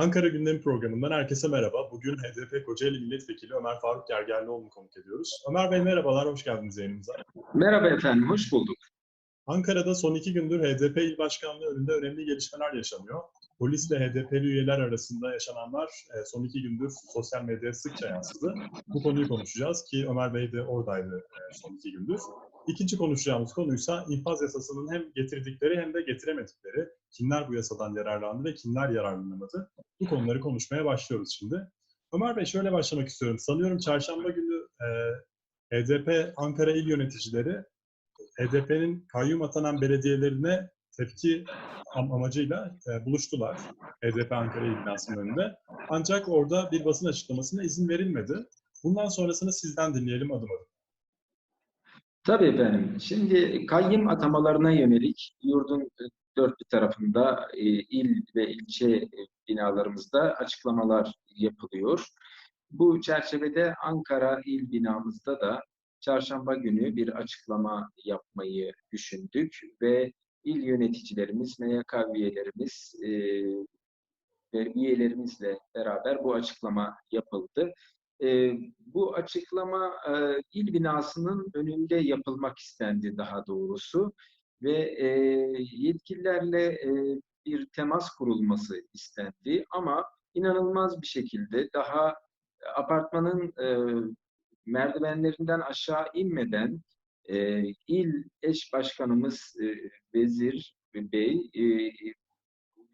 Ankara Gündemi programından herkese merhaba. Bugün HDP Kocaeli Milletvekili Ömer Faruk Gergerlioğlu'nu konuk ediyoruz. Ömer Bey merhabalar, hoş geldiniz yayınımıza. Merhaba efendim, hoş bulduk. Ankara'da son iki gündür HDP İl Başkanlığı önünde önemli gelişmeler yaşanıyor. Polisle HDP'li üyeler arasında yaşananlar e, son iki gündür sosyal medyaya sıkça yansıdı. Bu konuyu konuşacağız ki Ömer Bey de oradaydı e, son iki gündür. İkinci konuşacağımız konuysa infaz yasasının hem getirdikleri hem de getiremedikleri, kimler bu yasadan yararlandı ve kimler yararlanamadı. Bu konuları konuşmaya başlıyoruz şimdi. Ömer Bey şöyle başlamak istiyorum. Sanıyorum çarşamba günü e, HDP Ankara İl Yöneticileri HDP'nin kayyum atanan belediyelerine tepki am amacıyla e, buluştular. HDP Ankara İl binasının önünde. Ancak orada bir basın açıklamasına izin verilmedi. Bundan sonrasını sizden dinleyelim adım adım. Tabii efendim. Şimdi kayyum atamalarına yönelik yurdun e, dört bir tarafında e, il ve ilçe e, binalarımızda açıklamalar yapılıyor. Bu çerçevede Ankara il binamızda da çarşamba günü bir açıklama yapmayı düşündük ve il yöneticilerimiz, MYK üyelerimiz ve üyelerimizle beraber bu açıklama yapıldı. E, bu açıklama e, il binasının önünde yapılmak istendi daha doğrusu ve e, yetkililerle e, bir temas kurulması istendi ama inanılmaz bir şekilde daha apartmanın e, merdivenlerinden aşağı inmeden e, il eş başkanımız e, Vezir Bey e,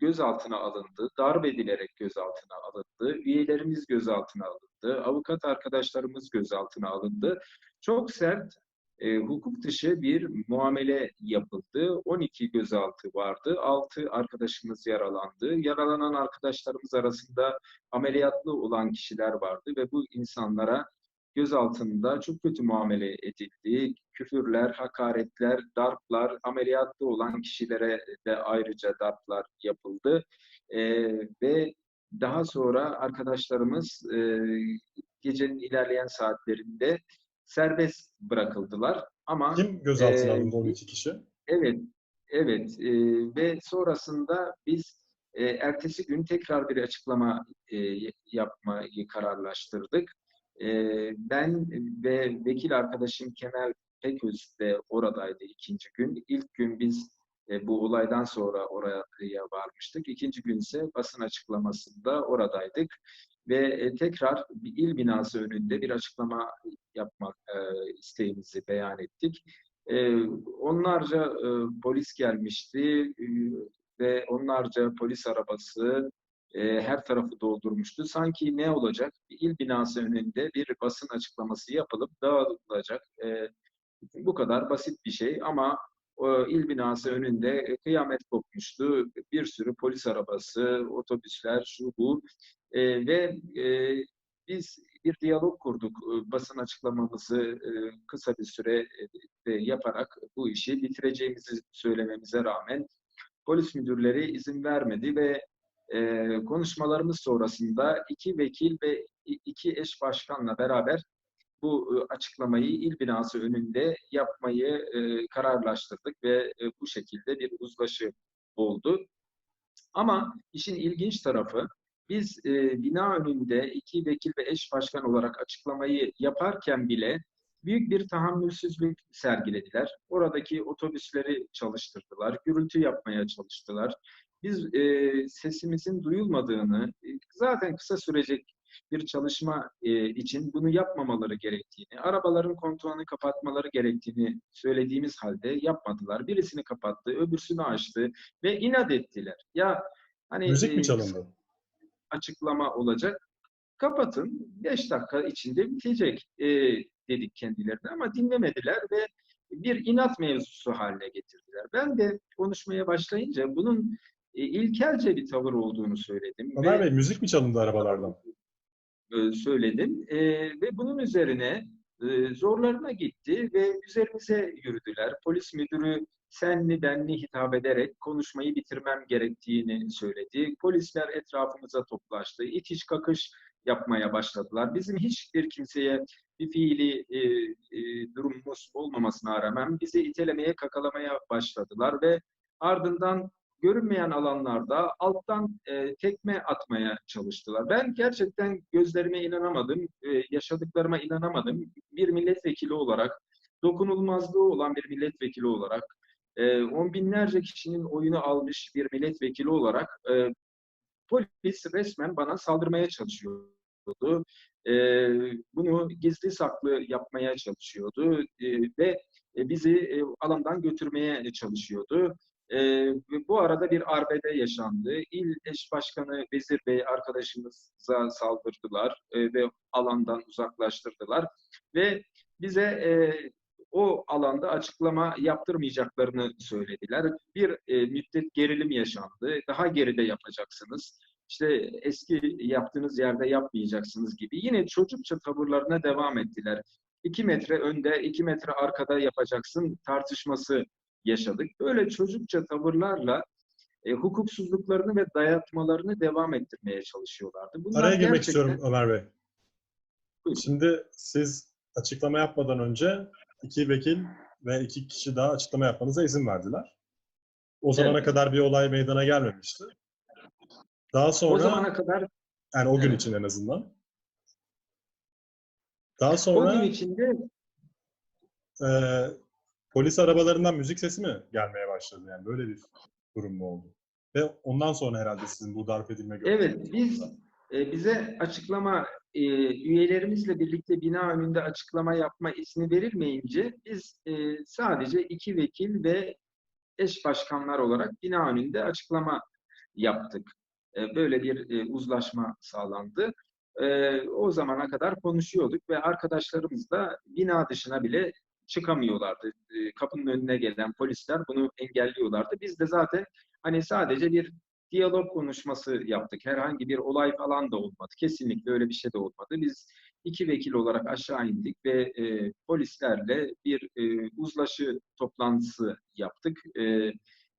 gözaltına alındı, darp edilerek gözaltına alındı, üyelerimiz gözaltına alındı, avukat arkadaşlarımız gözaltına alındı. Çok sert e, hukuk dışı bir muamele yapıldı. 12 gözaltı vardı. 6 arkadaşımız yaralandı. Yaralanan arkadaşlarımız arasında ameliyatlı olan kişiler vardı ve bu insanlara gözaltında çok kötü muamele edildi. Küfürler, hakaretler, darplar, ameliyatlı olan kişilere de ayrıca darplar yapıldı. E, ve daha sonra arkadaşlarımız e, gecenin ilerleyen saatlerinde serbest bırakıldılar. Ama Kim gözaltına e, alındı 12 kişi? Evet, evet. E, ve sonrasında biz e, ertesi gün tekrar bir açıklama e, yapmayı kararlaştırdık. E, ben ve vekil arkadaşım Kemal Peköz de oradaydı ikinci gün. İlk gün biz e, bu olaydan sonra oraya varmıştık. İkinci gün ise basın açıklamasında oradaydık ve e, tekrar bir il binası önünde bir açıklama yapmak e, isteğimizi beyan ettik. E, onlarca e, polis gelmişti e, ve onlarca polis arabası e, her tarafı doldurmuştu. Sanki ne olacak? Bir il binası önünde bir basın açıklaması yapılıp dağıtılacak. E, bu kadar basit bir şey ama o il binası önünde kıyamet kopmuştu. Bir sürü polis arabası, otobüsler, şu bu e, ve e, biz bir diyalog kurduk. E, basın açıklamamızı e, kısa bir süre e, yaparak bu işi bitireceğimizi söylememize rağmen polis müdürleri izin vermedi ve e, konuşmalarımız sonrasında iki vekil ve iki eş başkanla beraber bu e, açıklamayı il binası önünde yapmayı e, kararlaştırdık ve e, bu şekilde bir uzlaşı oldu. Ama işin ilginç tarafı biz e, bina önünde iki vekil ve eş başkan olarak açıklamayı yaparken bile büyük bir tahammülsüzlük sergilediler. Oradaki otobüsleri çalıştırdılar, gürültü yapmaya çalıştılar. Biz e, sesimizin duyulmadığını, e, zaten kısa sürecek bir çalışma e, için bunu yapmamaları gerektiğini, arabaların kontrolünü kapatmaları gerektiğini söylediğimiz halde yapmadılar. Birisini kapattı, öbürsünü açtı ve inat ettiler. Ya hani Müzik mi çalındı? açıklama olacak. Kapatın, 5 dakika içinde bitecek e, dedik kendilerine ama dinlemediler ve bir inat mevzusu haline getirdiler. Ben de konuşmaya başlayınca bunun e, ilkelce bir tavır olduğunu söyledim. Ömer ve, Bey müzik mi çalındı arabalardan? E, söyledim e, ve bunun üzerine e, zorlarına gitti ve üzerimize yürüdüler. Polis müdürü senli benli hitap ederek konuşmayı bitirmem gerektiğini söyledi. Polisler etrafımıza toplaştı. İtiş kakış yapmaya başladılar. Bizim hiçbir kimseye bir fiili e, e, durumumuz olmamasına rağmen bizi itelemeye, kakalamaya başladılar ve ardından görünmeyen alanlarda alttan e, tekme atmaya çalıştılar. Ben gerçekten gözlerime inanamadım, e, yaşadıklarıma inanamadım. Bir milletvekili olarak, dokunulmazlığı olan bir milletvekili olarak, e, on binlerce kişinin oyunu almış bir milletvekili olarak e, polis resmen bana saldırmaya çalışıyordu. E, bunu gizli saklı yapmaya çalışıyordu e, ve bizi e, alandan götürmeye çalışıyordu. E, bu arada bir arbede yaşandı. İl eş başkanı Vezir Bey arkadaşımıza saldırdılar e, ve alandan uzaklaştırdılar. Ve bize e, o alanda açıklama yaptırmayacaklarını söylediler. Bir e, müddet gerilim yaşandı. Daha geride yapacaksınız. İşte eski yaptığınız yerde yapmayacaksınız gibi. Yine çocukça tavırlarına devam ettiler. İki metre önde, iki metre arkada yapacaksın tartışması yaşadık. Böyle çocukça tavırlarla e, hukuksuzluklarını ve dayatmalarını devam ettirmeye çalışıyorlardı. Bunlar Araya girmek gerçekten... istiyorum Ömer Bey. Buyurun. Şimdi siz açıklama yapmadan önce iki vekil ve iki kişi daha açıklama yapmanıza izin verdiler. O zamana evet. kadar bir olay meydana gelmemişti. Daha sonra o zamana kadar yani o gün evet. için en azından. Daha sonra o gün içinde e, polis arabalarından müzik sesi mi gelmeye başladı? Yani böyle bir durum mu oldu? Ve ondan sonra herhalde sizin bu darp edilme Evet, biz e, bize açıklama e, üyelerimizle birlikte bina önünde açıklama yapma izni verilmeyince biz e, sadece iki vekil ve eş başkanlar olarak bina önünde açıklama yaptık. E, böyle bir e, uzlaşma sağlandı. E, o zamana kadar konuşuyorduk ve arkadaşlarımız da bina dışına bile çıkamıyorlardı. Kapının önüne gelen polisler bunu engelliyorlardı. Biz de zaten hani sadece bir diyalog konuşması yaptık. Herhangi bir olay falan da olmadı. Kesinlikle öyle bir şey de olmadı. Biz iki vekil olarak aşağı indik ve e, polislerle bir e, uzlaşı toplantısı yaptık. E,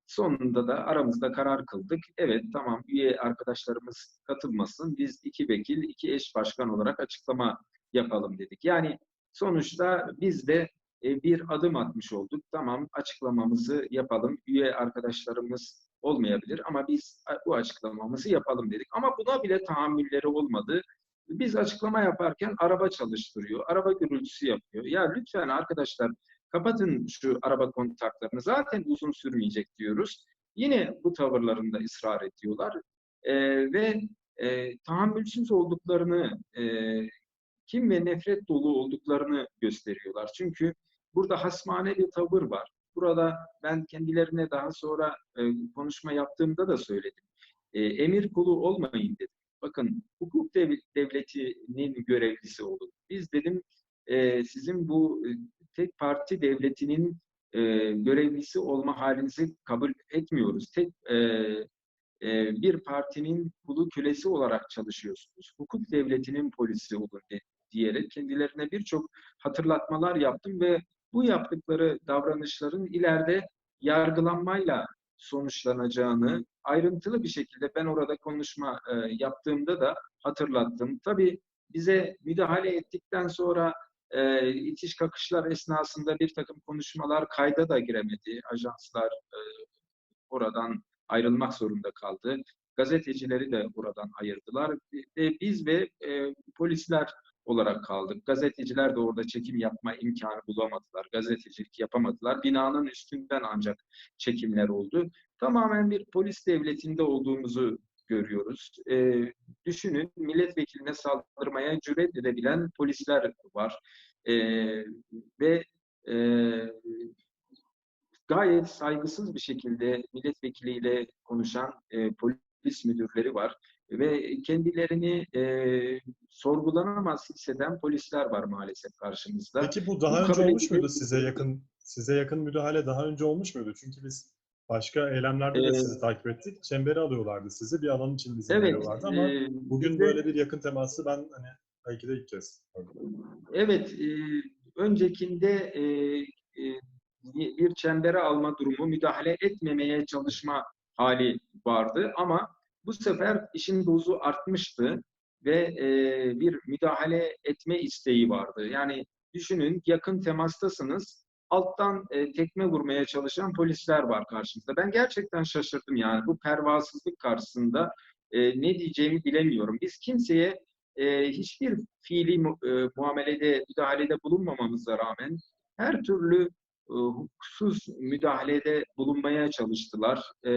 sonunda da aramızda karar kıldık. Evet tamam üye arkadaşlarımız katılmasın. Biz iki vekil, iki eş başkan olarak açıklama yapalım dedik. Yani sonuçta biz de e, bir adım atmış olduk. Tamam açıklamamızı yapalım. Üye arkadaşlarımız olmayabilir ama biz bu açıklamamızı yapalım dedik. Ama buna bile tahammülleri olmadı. Biz açıklama yaparken araba çalıştırıyor, araba gürültüsü yapıyor. Ya lütfen arkadaşlar kapatın şu araba kontaklarını zaten uzun sürmeyecek diyoruz. Yine bu tavırlarında ısrar ediyorlar e, ve e, tahammülsüz olduklarını, e, kim ve nefret dolu olduklarını gösteriyorlar. Çünkü burada hasmane bir tavır var. Burada ben kendilerine daha sonra e, konuşma yaptığımda da söyledim. E, emir kulu olmayın dedim. Bakın hukuk devletinin görevlisi olun. Biz dedim e, sizin bu e, tek parti devletinin e, görevlisi olma halinizi kabul etmiyoruz. Tek e, e, bir partinin kulu kölesi olarak çalışıyorsunuz. Hukuk devletinin polisi olun diyerek kendilerine birçok hatırlatmalar yaptım ve bu yaptıkları davranışların ileride yargılanmayla sonuçlanacağını ayrıntılı bir şekilde ben orada konuşma e, yaptığımda da hatırlattım. Tabii bize müdahale ettikten sonra e, itiş kakışlar esnasında bir takım konuşmalar kayda da giremedi. Ajanslar e, oradan ayrılmak zorunda kaldı. Gazetecileri de oradan ayırdılar. E, biz ve e, polisler olarak kaldık. Gazeteciler de orada çekim yapma imkanı bulamadılar. Gazetecilik yapamadılar. Binanın üstünden ancak çekimler oldu. Tamamen bir polis devletinde olduğumuzu görüyoruz. E, düşünün milletvekiline saldırmaya cüret edebilen polisler var. E, ve e, gayet saygısız bir şekilde milletvekiliyle konuşan e, polis müdürleri var ve kendilerini e, sorgulanamaz hisseden polisler var maalesef karşımızda. Peki bu daha bu önce olmuş muydu size yakın size yakın müdahale daha önce olmuş muydu? Çünkü biz başka eylemlerde de ee, sizi takip ettik. Çemberi alıyorlardı sizi. Bir alan için izin evet, veriyorlardı ama e, bugün de, böyle bir yakın teması ben hani belki de ilk kez. Evet. E, öncekinde e, e, bir çembere alma durumu, müdahale etmemeye çalışma hali vardı ama bu sefer işin dozu artmıştı ve e, bir müdahale etme isteği vardı. Yani düşünün yakın temastasınız alttan e, tekme vurmaya çalışan polisler var karşımızda. Ben gerçekten şaşırdım yani bu pervasızlık karşısında e, ne diyeceğimi bilemiyorum. Biz kimseye e, hiçbir fiili e, muamelede, müdahalede bulunmamamıza rağmen her türlü e, hukuksuz müdahalede bulunmaya çalıştılar. E,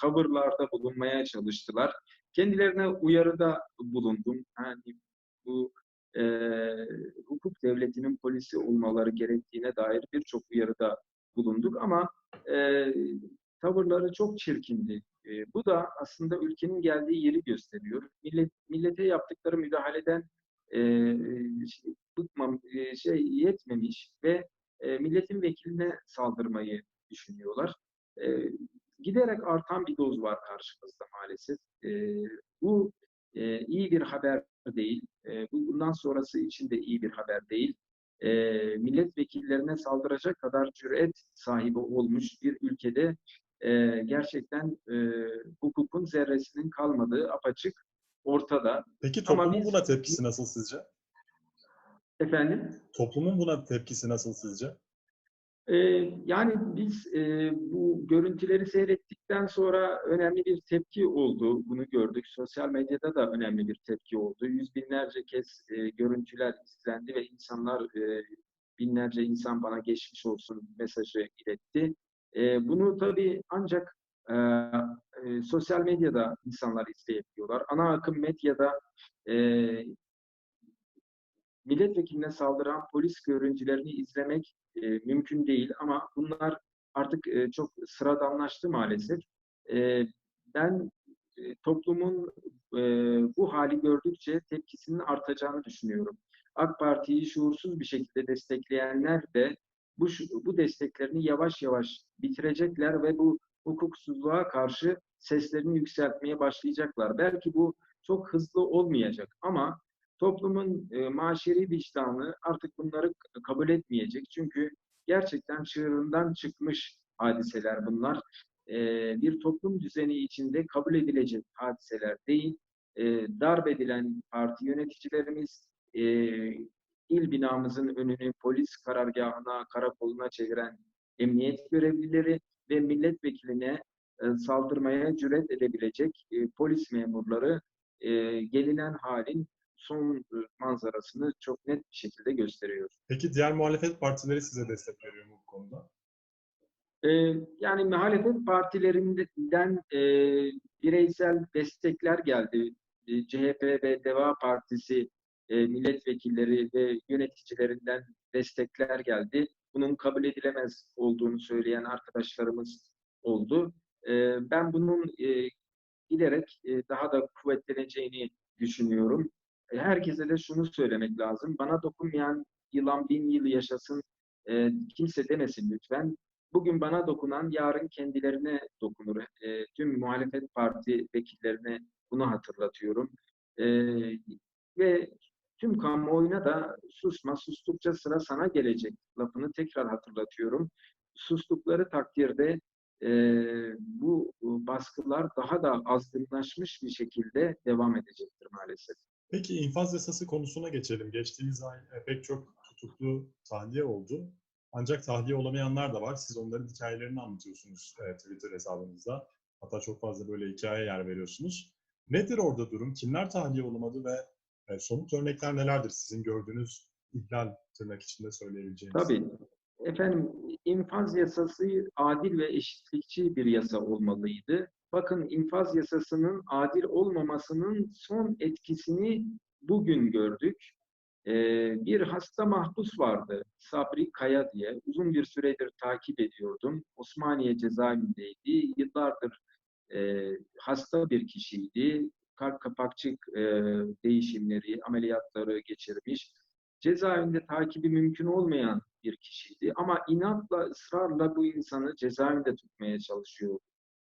tavırlarda bulunmaya çalıştılar. Kendilerine uyarıda bulundum. Yani bu e, hukuk devletinin polisi olmaları gerektiğine dair birçok uyarıda bulunduk ama e, tavırları çok çirkindi. E, bu da aslında ülkenin geldiği yeri gösteriyor. Millet, millete yaptıkları müdahaleden e, bıkmam, e, şey yetmemiş ve e, milletin vekiline saldırmayı düşünüyorlar. E, giderek artan bir doz var karşımızda maalesef. E, bu e, iyi bir haber değil. E, bundan sonrası için de iyi bir haber değil. E, milletvekillerine saldıracak kadar cüret sahibi olmuş bir ülkede e, gerçekten e, hukukun zerresinin kalmadığı apaçık ortada. Peki toplumun biz- buna tepkisi nasıl sizce? Efendim? Toplumun buna tepkisi nasıl sizce? Ee, yani biz e, bu görüntüleri seyrettikten sonra önemli bir tepki oldu. Bunu gördük. Sosyal medyada da önemli bir tepki oldu. Yüz binlerce kez e, görüntüler izlendi ve insanlar e, binlerce insan bana geçmiş olsun mesajı iletti. E, bunu tabii ancak e, e, sosyal medyada insanlar izleyebiliyorlar. Ana akım medyada e, milletvekiline saldıran polis görüntülerini izlemek e, mümkün değil ama bunlar artık e, çok sıradanlaştı maalesef. E, ben e, toplumun e, bu hali gördükçe tepkisinin artacağını düşünüyorum. AK Parti'yi şuursuz bir şekilde destekleyenler de bu bu desteklerini yavaş yavaş bitirecekler ve bu hukuksuzluğa karşı seslerini yükseltmeye başlayacaklar. Belki bu çok hızlı olmayacak ama toplumun e, maşeri vicdanı artık bunları kabul etmeyecek. Çünkü gerçekten çığırından çıkmış hadiseler bunlar. E, bir toplum düzeni içinde kabul edilecek hadiseler değil. E, darp edilen parti yöneticilerimiz, e, il binamızın önünü polis karargahına, karakoluna çeviren emniyet görevlileri ve milletvekiline e, saldırmaya cüret edebilecek e, polis memurları e, gelinen halin son e, manzarasını çok net bir şekilde gösteriyor. Peki diğer muhalefet partileri size destek veriyor mu bu konuda? Ee, yani muhalefet partilerinden e, bireysel destekler geldi. E, CHP ve Deva Partisi e, milletvekilleri ve yöneticilerinden destekler geldi. Bunun kabul edilemez olduğunu söyleyen arkadaşlarımız oldu. E, ben bunun e, giderek e, daha da kuvvetleneceğini düşünüyorum. E, herkese de şunu söylemek lazım. Bana dokunmayan yılan bin yıl yaşasın e, kimse demesin lütfen. Bugün bana dokunan yarın kendilerine dokunur. E, tüm muhalefet parti vekillerine bunu hatırlatıyorum. E, ve tüm kamuoyuna da susma, sustukça sıra sana gelecek lafını tekrar hatırlatıyorum. Sustukları takdirde e, bu baskılar daha da azgınlaşmış bir şekilde devam edecektir maalesef. Peki infaz yasası konusuna geçelim. Geçtiğimiz ay e, pek çok tutuklu tahliye oldu. Ancak tahliye olamayanlar da var. Siz onların hikayelerini anlatıyorsunuz e, Twitter hesabınızda. Hatta çok fazla böyle hikaye yer veriyorsunuz. Nedir orada durum? Kimler tahliye olamadı ve e, somut örnekler nelerdir sizin gördüğünüz ihlal tırnak içinde söyleyebileceğiniz? Tabii. Efendim infaz yasası adil ve eşitlikçi bir yasa olmalıydı. Bakın infaz yasasının adil olmamasının son etkisini bugün gördük. Ee, bir hasta mahpus vardı Sabri Kaya diye. Uzun bir süredir takip ediyordum. Osmaniye cezaevindeydi. Yıllardır e, hasta bir kişiydi. Kalp kapakçık e, değişimleri, ameliyatları geçirmiş. Cezaevinde takibi mümkün olmayan bir kişiydi. Ama inatla, ısrarla bu insanı cezaevinde tutmaya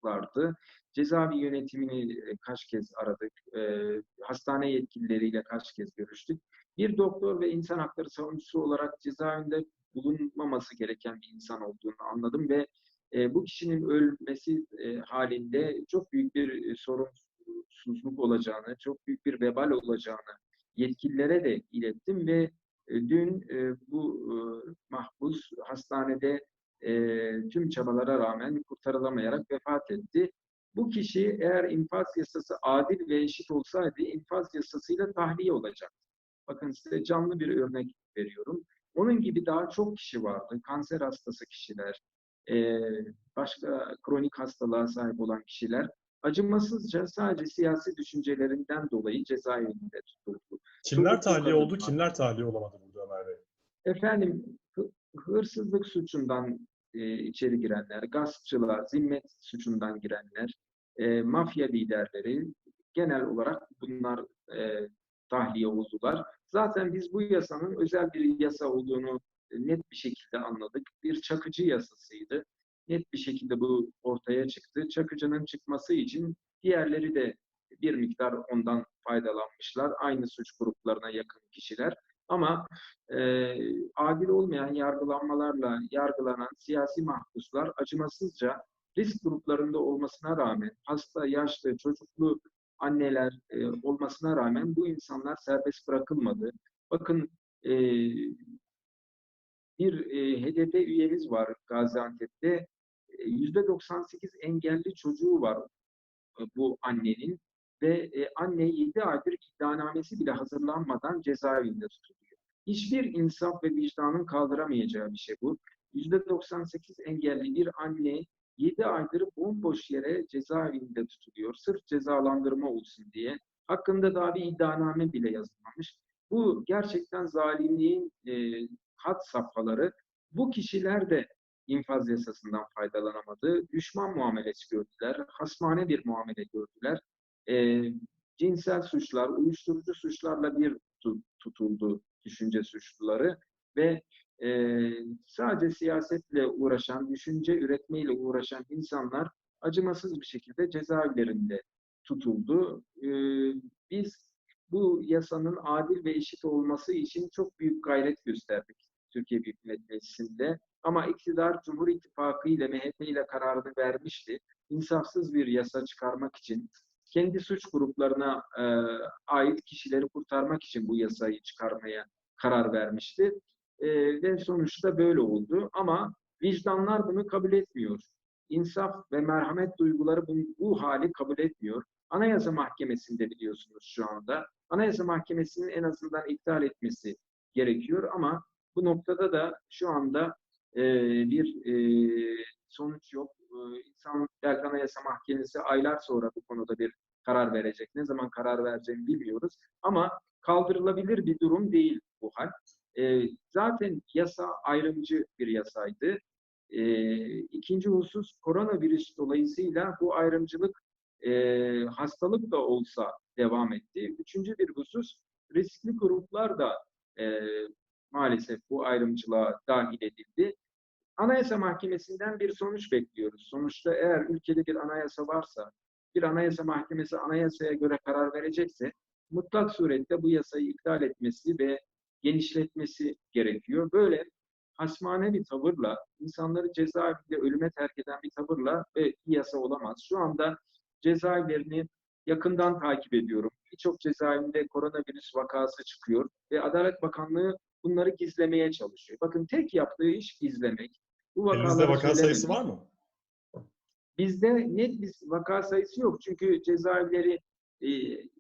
çalışıyorlardı. Cezaevi yönetimini e, kaç kez aradık. E, hastane yetkilileriyle kaç kez görüştük. Bir doktor ve insan hakları savunucusu olarak cezaevinde bulunmaması gereken bir insan olduğunu anladım ve e, bu kişinin ölmesi halinde çok büyük bir sorumsuzluk olacağını, çok büyük bir vebal olacağını yetkililere de ilettim ve dün bu e, mahpus hastanede e, tüm çabalara rağmen kurtarılamayarak vefat etti. Bu kişi eğer infaz yasası adil ve eşit olsaydı infaz yasasıyla tahliye olacaktı. Bakın size canlı bir örnek veriyorum. Onun gibi daha çok kişi vardı. Kanser hastası kişiler, e, başka kronik hastalığa sahip olan kişiler acımasızca sadece siyasi düşüncelerinden dolayı cezaevinde tutuldu. Kimler tahliye oldu, kimler tahliye olamadı burada Ömer Bey? Efendim hı- hırsızlık suçundan e, içeri girenler, gaspçılar, zimmet suçundan girenler, e, mafya liderleri genel olarak bunlar e, tahliye oldular. Zaten biz bu yasanın özel bir yasa olduğunu e, net bir şekilde anladık. Bir çakıcı yasasıydı. Net bir şekilde bu ortaya çıktı. Çakıcının çıkması için diğerleri de bir miktar ondan faydalanmışlar. Aynı suç gruplarına yakın kişiler. Ama e, adil olmayan yargılanmalarla yargılanan siyasi mahpuslar acımasızca risk gruplarında olmasına rağmen hasta, yaşlı, çocuklu anneler e, olmasına rağmen bu insanlar serbest bırakılmadı. Bakın e, bir e, HDP üyemiz var Gaziantep'te. E, %98 engelli çocuğu var e, bu annenin ve e, anne 7 aydır iddianamesi bile hazırlanmadan cezaevinde tutuluyor. Hiçbir insaf ve vicdanın kaldıramayacağı bir şey bu. %98 engelli bir anne 7 aydır bomboş yere cezaevinde tutuluyor. Sırf cezalandırma olsun diye. Hakkında daha bir iddianame bile yazılmamış. Bu gerçekten zalimliğin e, had safhaları. Bu kişiler de infaz yasasından faydalanamadı. Düşman muamelesi gördüler. Hasmane bir muamele gördüler. E, cinsel suçlar, uyuşturucu suçlarla bir tu- tutuldu düşünce suçluları ve e, sadece siyasetle uğraşan, düşünce üretmeyle uğraşan insanlar acımasız bir şekilde cezaevlerinde tutuldu. E, biz bu yasanın adil ve eşit olması için çok büyük gayret gösterdik Türkiye Büyük Millet Meclisi'nde. Ama iktidar Cumhur İttifakı ile MHP ile kararını vermişti. İnsafsız bir yasa çıkarmak için, kendi suç gruplarına e, ait kişileri kurtarmak için bu yasayı çıkarmaya karar vermişti. E, ve sonuçta böyle oldu. Ama vicdanlar bunu kabul etmiyor. İnsaf ve merhamet duyguları bu, bu hali kabul etmiyor. Anayasa Mahkemesi'nde biliyorsunuz şu anda. Anayasa Mahkemesi'nin en azından iptal etmesi gerekiyor ama bu noktada da şu anda e, bir e, sonuç yok. İnsan Belki Anayasa Mahkemesi aylar sonra bu konuda bir karar verecek. Ne zaman karar vereceğini bilmiyoruz. Ama kaldırılabilir bir durum değil bu hal. E, zaten yasa ayrımcı bir yasaydı. E, ikinci husus koronavirüs dolayısıyla bu ayrımcılık e, hastalık da olsa devam etti. Üçüncü bir husus riskli gruplar da e, maalesef bu ayrımcılığa dahil edildi. Anayasa Mahkemesi'nden bir sonuç bekliyoruz. Sonuçta eğer ülkede bir anayasa varsa, bir anayasa mahkemesi anayasaya göre karar verecekse, mutlak surette bu yasayı iptal etmesi ve genişletmesi gerekiyor. Böyle hasmane bir tavırla, insanları cezaevinde ölüme terk eden bir tavırla ve bir yasa olamaz. Şu anda cezaevlerini yakından takip ediyorum. Birçok cezaevinde koronavirüs vakası çıkıyor ve Adalet Bakanlığı bunları gizlemeye çalışıyor. Bakın tek yaptığı iş gizlemek. Bu Elinizde vaka sayısı var mı? Bizde net bir vaka sayısı yok. Çünkü cezaevleri e,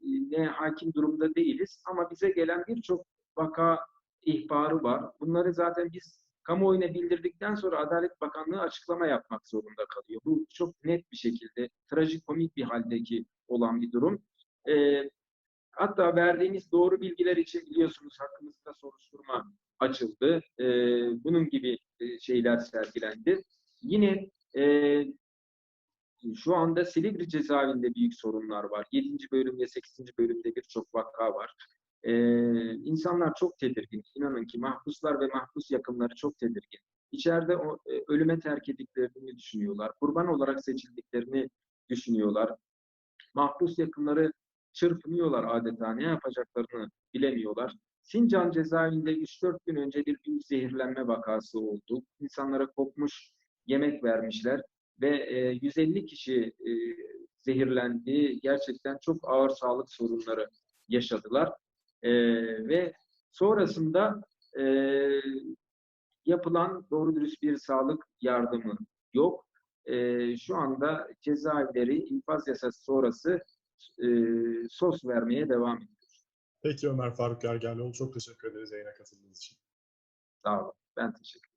ne hakim durumda değiliz. Ama bize gelen birçok vaka ihbarı var. Bunları zaten biz kamuoyuna bildirdikten sonra Adalet Bakanlığı açıklama yapmak zorunda kalıyor. Bu çok net bir şekilde trajikomik bir haldeki olan bir durum. E, hatta verdiğimiz doğru bilgiler için biliyorsunuz hakkımızda soruşturma açıldı. E, bunun gibi e, şeyler sergilendi. Yine e, şu anda Silivri cezaevinde büyük sorunlar var. 7. bölüm ve 8. bölümde birçok vaka var. Ee, insanlar çok tedirgin. İnanın ki mahpuslar ve mahpus yakınları çok tedirgin. İçeride o, e, ölüme terk edildiklerini düşünüyorlar. Kurban olarak seçildiklerini düşünüyorlar. Mahpus yakınları çırpınıyorlar adeta. Ne yapacaklarını bilemiyorlar. Sincan cezaevinde 3-4 gün önce bir büyük zehirlenme vakası oldu. İnsanlara kokmuş yemek vermişler ve e, 150 kişi e, zehirlendi. Gerçekten çok ağır sağlık sorunları yaşadılar. E, ve sonrasında e, yapılan doğru dürüst bir sağlık yardımı yok. E, şu anda cezaevleri infaz yasası sonrası e, sos vermeye devam ediyor. Peki Ömer Faruk Gergerlioğlu çok teşekkür ederiz yayına katıldığınız için. Sağ olun. Ben teşekkür ederim.